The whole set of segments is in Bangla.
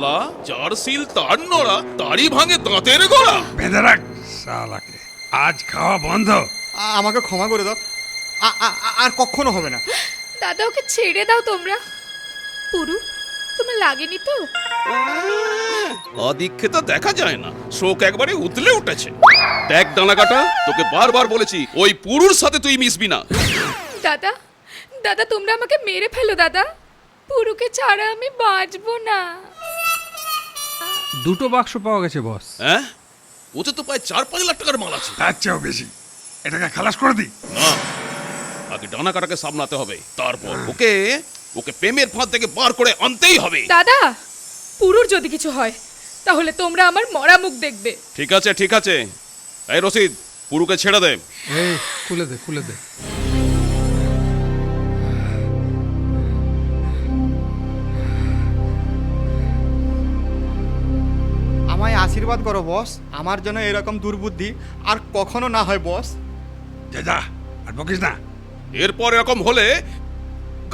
সালা যার সিল তার নড়া তারই ভাঙে দাঁতের গোড়া। বেঁধে রাখ শালাকে। আজ খাওয়া বন্ধ। আ- আমাকে ক্ষমা করে দাও। আর কখনো হবে না। দাদা ওকে ছেড়ে দাও তোমরা। পুরু তোমার লাগেনি তো? অদীক্ষিত দেখা যায় না। শোক একবারে উতলে উঠেছে। দেখ ডানা কাটা তোকে বারবার বলেছি ওই পুরুর সাথে তুই মিশবি না। দাদা দাদা তোমরা আমাকে মেরে ফেলো দাদা। পুরুকে ছাড়া আমি বাঁচবো না। দুটো বাক্স পাওয়া গেছে বস। হ্যাঁ? ওতে তো প্রায় চার পাঁচ লাখ টাকার মাল আছে। তার চেয়েও বেশি। এটাকে খালাস করে দিই। না আগে ডানা কাটাকে সামলাতে হবে। তারপর ওকে ওকে প্রেমের ফাঁদ থেকে বার করে আনতেই হবে। দাদা পুরুর যদি কিছু হয় তাহলে তোমরা আমার মরা মুখ দেখবে। ঠিক আছে ঠিক আছে। এই রশিদ পুরুকে ছেড়ে দে। এই খুলে দে খুলে দে। আশীর্বাদ করো বস আমার জন্য এরকম দুর্বুদ্ধি আর কখনো না হয় বস যা যা আর বকিস না। এরপর এরকম হলে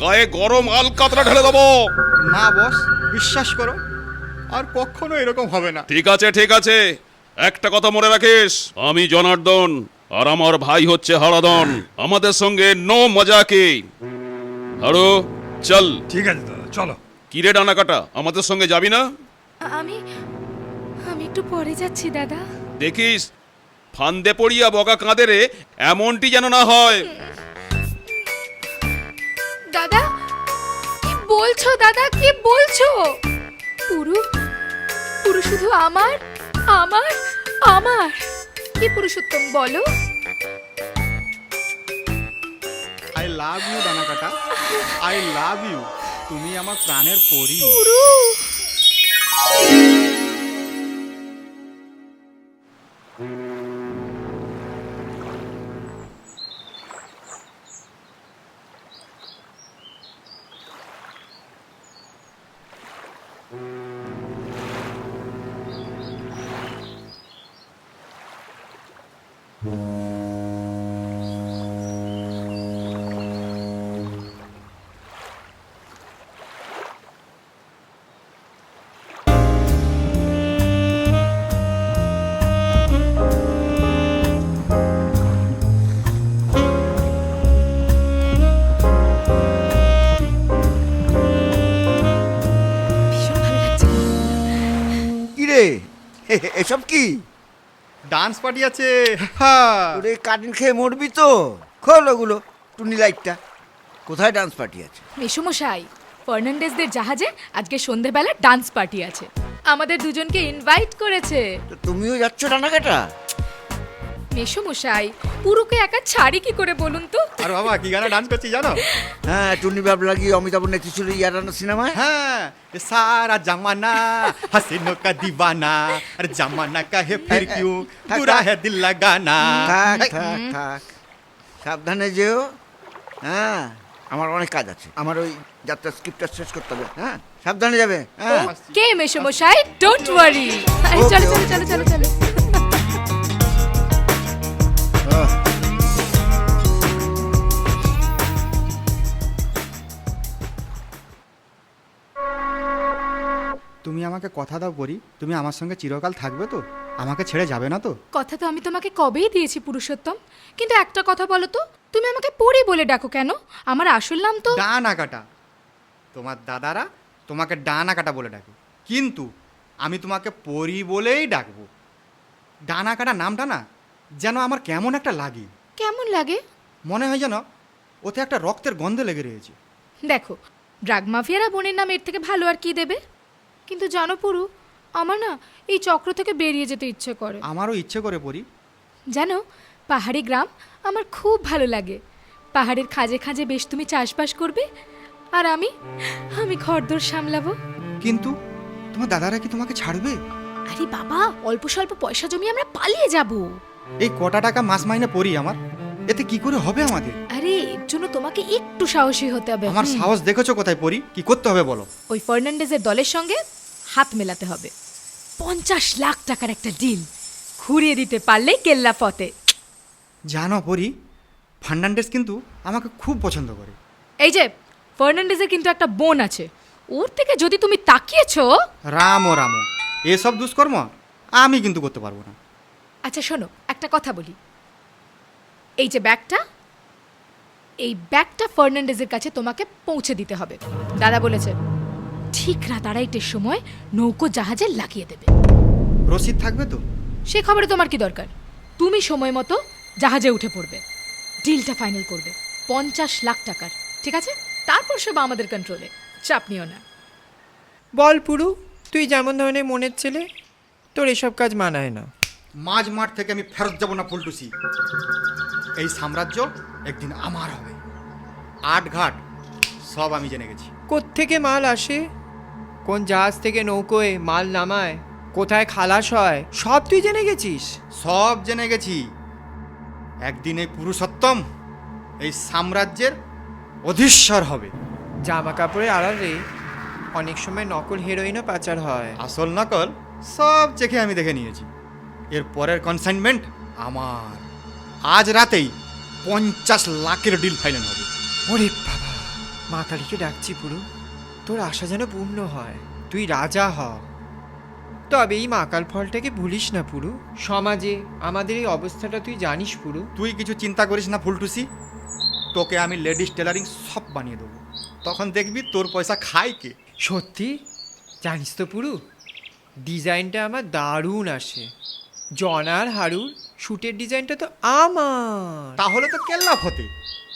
গায়ে গরম আল কাতরা ঢেলে দেবো। না বস বিশ্বাস করো আর কখনো এরকম হবে না। ঠিক আছে ঠিক আছে। একটা কথা মনে রাখিস আমি জনার্দন আর আমার ভাই হচ্ছে হারাদন আমাদের সঙ্গে নো মজাকে হারো চল। ঠিক আছে দাদা চলো। কিরে ডানা কাটা আমাদের সঙ্গে যাবি না? আমি একটু পরে যাচ্ছি দাদা। দেখিস ফান্দে পড়িয়া বগা কাঁদে রে এমনটি যেন না হয়। দাদা কি বলছো দাদা কি বলছো? পুরু পুরু শুধু আমার আমার আমার। কি পুরুষোত্তম বলো। আই লাভ ইউ দানা কাটা। আই লাভ ইউ তুমি আমার প্রাণের পরি। পুরু এসব কি? ডান্স পার্টি আছে। হা। ওরে কাটিং খেয়ে মরবি তো। খোল ওগুলো টুনি লাইটটা। কোথায় ডান্স পার্টি আছে? মেসুমশাই ফার্নান্ডেজদের জাহাজে আজকে সন্ধেবেলা ডান্স পার্টি আছে। আমাদের দুজনকে ইনভাইট করেছে। তো তুমিও যাচ্ছ ডানাকাটা মেশোমশাই পুরুকে একা ছাড়ি কি করে বলুন তো? আর বাবা কি গানা ডান্স করছি জানো? হ্যাঁ টুনি অমিতাভ হ্যাঁ সারা জামানা হাসিনো কা দিবানা আর জামানা কা হে ফির হ্যাঁ, কিউ হ্যাঁ, হ্যাঁ, পুরা হে দিল লাগানা। থাক থাক থাক। সাবধানে যেও। হ্যাঁ আমার অনেক কাজ আছে। আমার ওই যাত্রা স্ক্রিপ্টটা শেষ করতে হবে। হ্যাঁ সাবধানে যাবে। হ্যাঁ। কে মেশোমশাই ডোন্ট ওয়ারি চলো চলো চলো চলো। কথা দাও পরি তুমি আমার সঙ্গে চিরকাল থাকবে তো? আমাকে ছেড়ে যাবে না তো? কথা তো আমি তোমাকে কবেই দিয়েছি পুরুষোত্তম। কিন্তু একটা কথা বলো তো তুমি আমাকে পরি বলে ডাকো কেন? আমার আসল নাম তো ডানা কাটা তোমার দাদারা তোমাকে ডানা কাটা বলে ডাকে। কিন্তু আমি তোমাকে পরি বলেই ডাকবো। ডানা কাটা নামটা না যেন আমার কেমন একটা লাগে। কেমন লাগে? মনে হয় যেন ওতে একটা রক্তের গন্ধ লেগে রয়েছে। দেখো ড্রাগ মাফিয়ারা বোনের নাম এর থেকে ভালো আর কি দেবে? কিন্তু জানো পুরু আমার না এই চক্র থেকে বেরিয়ে যেতে ইচ্ছে করে। আমারও ইচ্ছে করে পড়ি জানো পাহাড়ি গ্রাম আমার খুব ভালো লাগে। পাহাড়ের খাজে খাজে বেশ তুমি চাষবাস করবে আর আমি আমি ঘরদোর সামলাবো। কিন্তু তোমার দাদারা কি তোমাকে ছাড়বে? আরে বাবা অল্প স্বল্প পয়সা জমি আমরা পালিয়ে যাব। এই কটা টাকা মাস মাইনে পড়ি আমার। এতে কি করে হবে আমাদের? আরে এর জন্য তোমাকে একটু সাহসী হতে হবে আমার সাহস দেখেছ কোথায় পড়ি কি করতে হবে বলো? ওই ফার্নান্ডেজের দলের সঙ্গে হাত মেলাতে হবে। পঞ্চাশ লাখ টাকার একটা ডিল ঘুরিয়ে দিতে পারলেই কেল্লা ফতে জানো পড়ি ফার্নান্ডেস কিন্তু আমাকে খুব পছন্দ করে। এই যে ফার্নান্ডেজের কিন্তু একটা বোন আছে। ওর থেকে যদি তুমি তাকিয়েছো রাম ও রাম এসব দুষ্কর্ম আমি কিন্তু করতে পারব না। আচ্ছা শোনো একটা কথা বলি। এই যে ব্যাগটা এই ব্যাগটা ফার্নান্ডেজের কাছে তোমাকে পৌঁছে দিতে হবে। দাদা বলেছে ঠিক রাত আড়াইটের সময় নৌকো জাহাজে লাগিয়ে দেবে। রসিদ থাকবে তো? সে খবরে তোমার কি দরকার? তুমি সময় মতো জাহাজে উঠে পড়বে ডিলটা ফাইনাল করবে পঞ্চাশ লাখ টাকার ঠিক আছে? তারপর সব আমাদের কন্ট্রোলে চাপ নিও না। বল পুরু তুই যেমন ধরনের মনের ছেলে তোর এসব কাজ মানায় না। মাঝ মাঠ থেকে আমি ফেরত যাব না ফুলটুসি এই সাম্রাজ্য একদিন আমার হবে। আট ঘাট সব আমি জেনে গেছি। কোত্থেকে মাল আসে? কোন জাহাজ থেকে নৌকোয় মাল নামায়? কোথায় খালাস হয়? সব তুই জেনে গেছিস। সব জেনে গেছি। একদিন এই পুরুষোত্তম এই সাম্রাজ্যের অধীশ্বর হবে। জামা কাপড়ের আড়ালে অনেক সময় নকল হেরোইনও পাচার হয়। আসল নকল সব চেখে আমি দেখে নিয়েছি। এর পরের কনসাইনমেন্ট আমার। আজ রাতেই পঞ্চাশ লাখের ডিল ফাইনাল হবে। ওরে বাবা মা কালীকে ডাকছি পুরু তোর আশা যেন পূর্ণ হয় তুই রাজা হ। তবে এই মাকাল ফলটাকে ভুলিস না পুরু সমাজে আমাদের এই অবস্থাটা তুই জানিস পুরু তুই কিছু চিন্তা করিস না ফুলটুসি তোকে আমি লেডিস টেলারিং সব বানিয়ে দেবো। তখন দেখবি তোর পয়সা খায় কে? সত্যি? জানিস তো পুরু ডিজাইনটা আমার দারুণ আসে। জনার হারুর শুটের ডিজাইনটা তো আমার। তাহলে তো কেল্লা ফতে।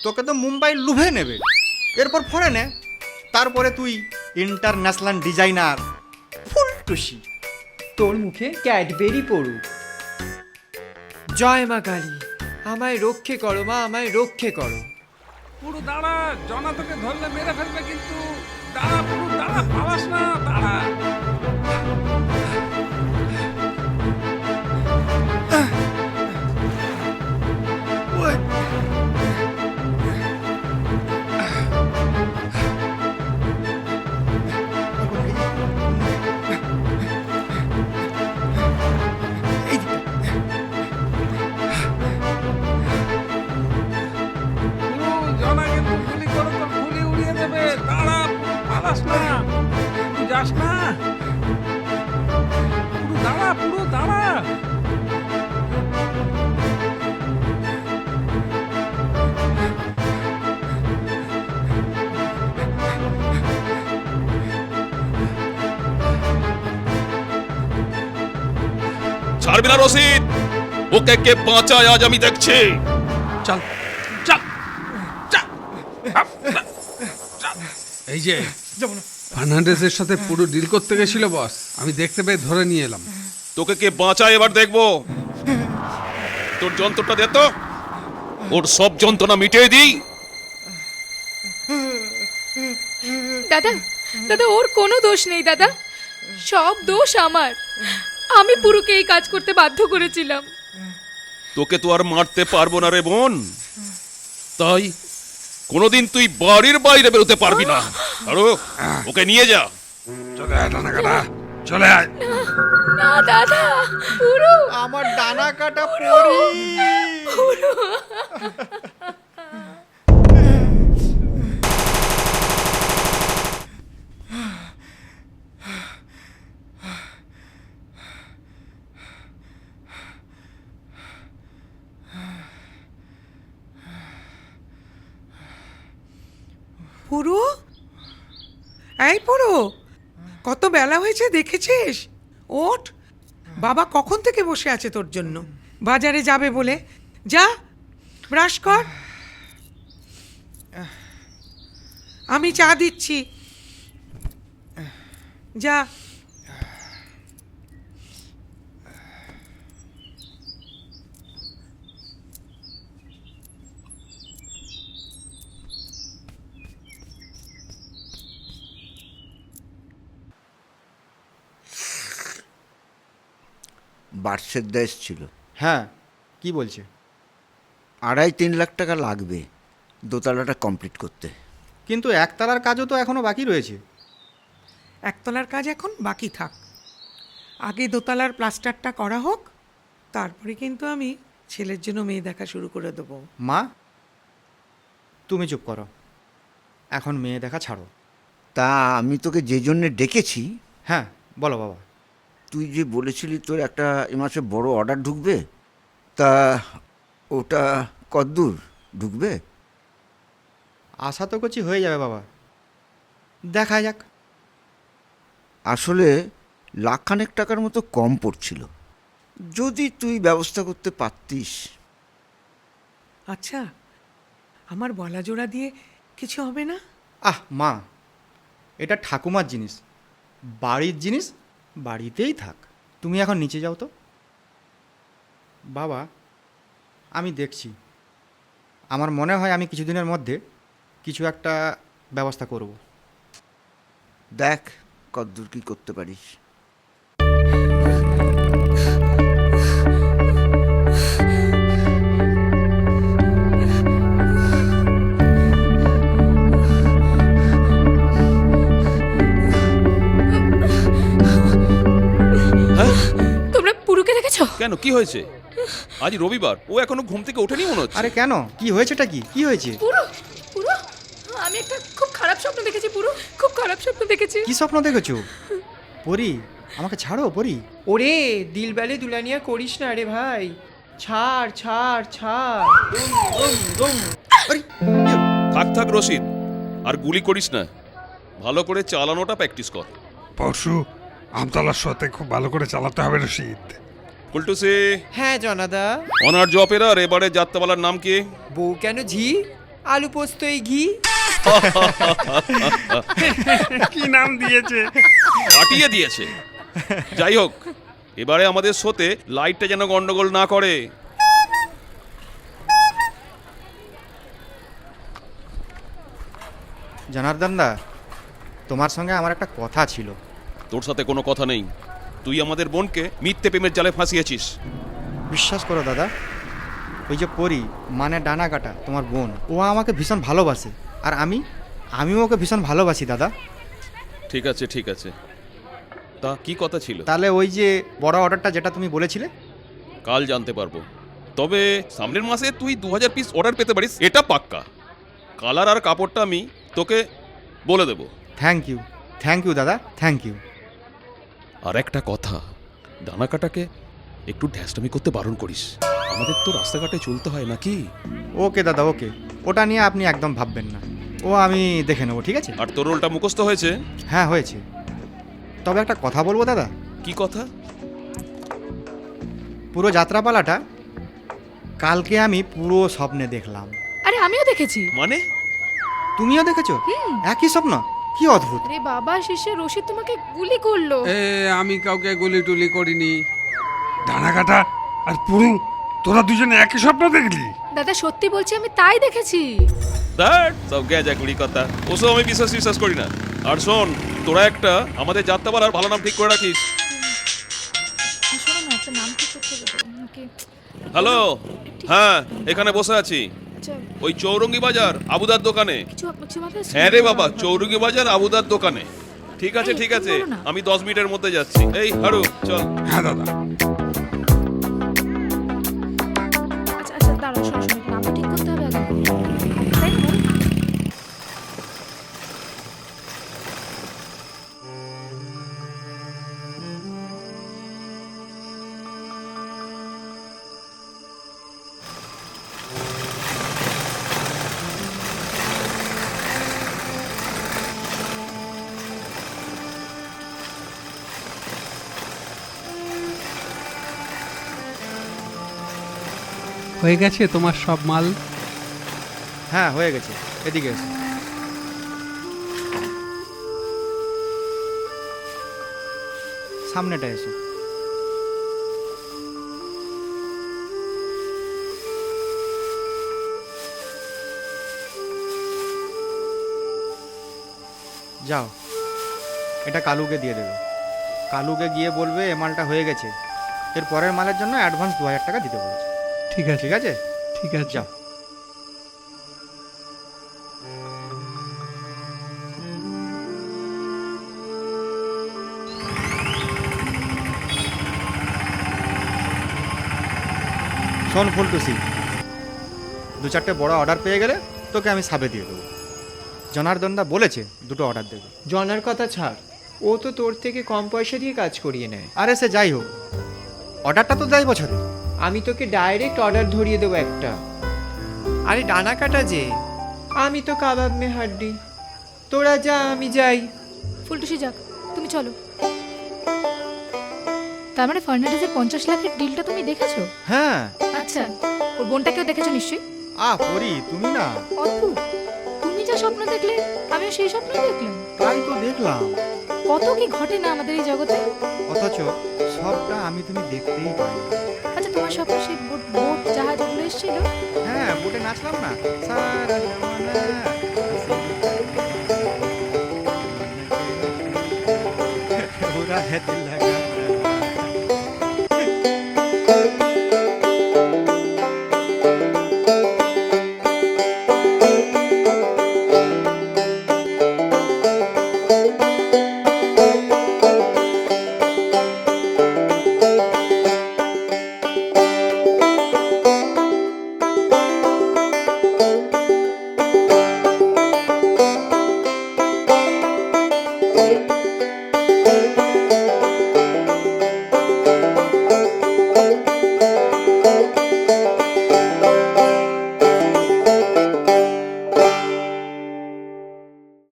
তোকে তো মুম্বাই লুভে নেবে। এরপর ফরেনে তারপরে তুই ইন্টারন্যাশনাল ডিজাইনার ফুলটুসি। তোর মুখে ক্যাডবেরি পড়ুক। জয় মা কালী। আমায় রক্ষে করো মা আমায় রক্ষে করো। পুরো দাঁড়া জনা তোকে ধরলে মেরে ফেলবে কিন্তু। দাঁড়া পুরো দাঁড়া পালাস না দাঁড়া। না যাস না। পুরো দাঁড়া পুরো দাঁড়া। ছাড়বি না রশিদ ওকে কে বাঁচায় আজ আমি দেখছি। চল চল চল। এই যে ফার্নান্ডেসের সাথে পুরো ডিল করতে গেছিল বস আমি দেখতে পেয়ে ধরে নিয়ে এলাম। তোকে কে বাঁচায় এবার দেখব? তোর যন্ত্রটা দে তো। ওর সব যন্ত্রণা মিটিয়ে দিই। দাদা দাদা ওর কোনো দোষ নেই দাদা। সব দোষ আমার। আমি পুরুকে এই কাজ করতে বাধ্য করেছিলাম। তোকে তো আর মারতে পারব না রে বোন। তাই কোনোদিন তুই বাড়ির বাইরে বেরোতে পারবি না। আরও ওকে নিয়ে যা। চলে আয় ডানা কাটা। চলে আয়। না দাদা পুরু আমার ডানা কাটা পরি পুরু এই পুরু কত বেলা হয়েছে দেখেছিস? ওঠ। বাবা কখন থেকে বসে আছে তোর জন্য? বাজারে যাবে বলে। যা, ব্রাশ কর। আমি চা দিচ্ছি। যা। বার্ষের দেশ ছিল। হ্যাঁ কি বলছে? আড়াই তিন লাখ টাকা লাগবে দোতলাটা কমপ্লিট করতে। কিন্তু একতলার কাজও তো এখনও বাকি রয়েছে। একতলার কাজ এখন বাকি থাক। আগে দোতলার প্লাস্টারটা করা হোক তারপরে কিন্তু আমি ছেলের জন্য মেয়ে দেখা শুরু করে দেবো। মা তুমি চুপ করো। এখন মেয়ে দেখা ছাড়ো। তা আমি তোকে যে জন্যে ডেকেছি হ্যাঁ বলো বাবা। তুই যে বলেছিলি তোর একটা এ মাসে বড় অর্ডার ঢুকবে তা ওটা কদ্দূর ঢুকবে? আশা তো করছি হয়ে যাবে বাবা। দেখা যাক। আসলে লাখখানেক টাকার মতো কম পড়ছিল। যদি তুই ব্যবস্থা করতে পারতিস। আচ্ছা আমার বলা জোড়া দিয়ে কিছু হবে না? আহ মা এটা ঠাকুমার জিনিস। বাড়ির জিনিস বাড়িতেই থাক। তুমি এখন নিচে যাও তো। বাবা, আমি দেখছি। আমার মনে হয় আমি কিছুদিনের মধ্যে কিছু একটা ব্যবস্থা করব। দেখ কতদূর কী করতে পারিস। কেন? কি হয়েছে? আজ রবিবার। ও এখনও ঘুম থেকে ওঠেনি মনে হচ্ছে। আরে কেন? কি হয়েছেটা কি? কি হয়েছে? পুরো পুরো আমি একটা খুব খারাপ স্বপ্ন দেখেছি পুরো। খুব খারাপ স্বপ্ন দেখেছি। কি স্বপ্ন দেখেছ? পরি আমাকে ছাড়ো পরি। ওরে দিলবেলে দুলানিয়া করিস না রে ভাই। ছাড় ছাড় ছাড়। আরে থাক থাক রশিদ। আর গুলি করিস না। ভালো করে চালানোটা প্র্যাকটিস কর। পরশু আমতলার সাথে খুব ভালো করে চালাতে হবে রশিদ। উল্টু সে? হ্যাঁ জনাদা। অনার জপেরার এবারে যাত্রাপালার নাম কি? বউ কেন ঝি? আলু পোস্ত এই ঘি? কি নাম দিয়েছে? কাটিয়ে দিয়েছে। যাই হোক এবারে আমাদের শোতে লাইটটা যেন গন্ডগোল না করে। জনার্দন দা তোমার সঙ্গে আমার একটা কথা ছিল। তোর সাথে কোনো কথা নেই। তুই আমাদের বোনকে মিথ্যে প্রেমের জালে ফাঁসিয়েছিস। বিশ্বাস করো দাদা ওই যে পরি মানে ডানা কাটা তোমার বোন ও আমাকে ভীষণ ভালোবাসে। আর আমি আমিও ওকে ভীষণ ভালোবাসি দাদা। ঠিক আছে ঠিক আছে। তা কি কথা ছিল? তাহলে ওই যে বড় অর্ডারটা যেটা তুমি বলেছিলে? কাল জানতে পারব। তবে সামনের মাসে তুই দু হাজার পিস অর্ডার পেতে পারিস এটা পাক্কা। কালার আর কাপড়টা আমি তোকে বলে দেবো। থ্যাংক ইউ থ্যাংক ইউ দাদা থ্যাংক ইউ আর একটা কথা ডানাকাটাকে একটু ঢ্যাসটামি করতে বারণ করিস। আমাদের তো রাস্তাঘাটে চলতে হয় নাকি? ওকে দাদা ওকে। ওটা নিয়ে আপনি একদম ভাববেন না। ও আমি দেখে নেব ঠিক আছে? আর তোর রোলটা মুখস্থ হয়েছে? হ্যাঁ হয়েছে। তবে একটা কথা বলব দাদা? কি কথা? পুরো যাত্রাপালাটা কালকে আমি পুরো স্বপ্নে দেখলাম। আরে আমিও দেখেছি। মানে? তুমিও দেখেছ? একই স্বপ্ন? কি অদ্ভুত? আরে বাবা শেষে রশিদ তোমাকে গুলি করল। এ আমি কাউকে গুলি টুলি করিনি। ডানা কাটা আর পুরু তোরা দুজনে একই স্বপ্ন দেখলি? দাদা সত্যি বলছি আমি তাই দেখেছি। দ্যাট সব গেজা কুড়ি কথা। ওসব আমি বিশ্বাস বিশ্বাস করি না। আর শোন তোরা একটা আমাদের যাত্রাপালার ভালো নাম ঠিক করে রাখিস। শোনো না একটা নাম ঠিক করতে হবে হ্যালো হ্যাঁ এখানে বসে আছি। ওই চৌরঙ্গি বাজার আবুদার দোকানে। হ্যাঁ রে বাবা চৌরঙ্গি বাজার আবুদার দোকানে। ঠিক আছে ঠিক আছে। আমি দশ মিনিটের মধ্যে যাচ্ছি। এই হারু চল। হ্যাঁ দাদা। হয়ে গেছে তোমার সব মাল? হ্যাঁ হয়ে গেছে। এদিকে সামনেটা এসো। যাও। এটা কালুকে দিয়ে দেবে। কালুকে গিয়ে বলবে, এ মালটা হয়ে গেছে। এর পরের মালের জন্য অ্যাডভান্স দু হাজার টাকা দিতে বলেছে। ঠিক আছে। ঠিক আছে? ঠিক আছে। যাও। শোন ফুলটুসি দু চারটে বড় অর্ডার পেয়ে গেলে তোকে আমি সাবে দিয়ে দেবো। জনার্দনদা বলেছে দুটো অর্ডার দেবে। জনার কথা ছাড়। ও তো তোর থেকে কম পয়সা দিয়ে কাজ করিয়ে নেয়। আরে সে যাই হোক। অর্ডারটা তো দেয় বছরে। আমি তোকে ডাইরেক্ট অর্ডার ধরিয়ে দেবো একটা। আরে ডানা কাটা যে। আমি তো কাবাব মে হাড্ডি। তোরা যা আমি যাই। ফুলটুসি যাক তুমি চলো। তার মানে ফার্নান্ডেজের পঞ্চাশ লাখের ডিলটা তুমি দেখেছ? হ্যাঁ। আচ্ছা ওর বোনটাকেও দেখেছ নিশ্চয়ই? আ পরি তুমি না। অদ্ভুত তুমি যা স্বপ্ন দেখলে আমিও সেই স্বপ্ন দেখলাম। তাই তো দেখলাম। কত কি ঘটে না আমাদের এই জগতে? অথচ সবটা আমি তুমি দেখতেই পাই স্বপ্ন সেই বোট বোট জাহাজ ওগুলো এসেছিল? হ্যাঁ বোটে নাচলাম না। সারা জমানা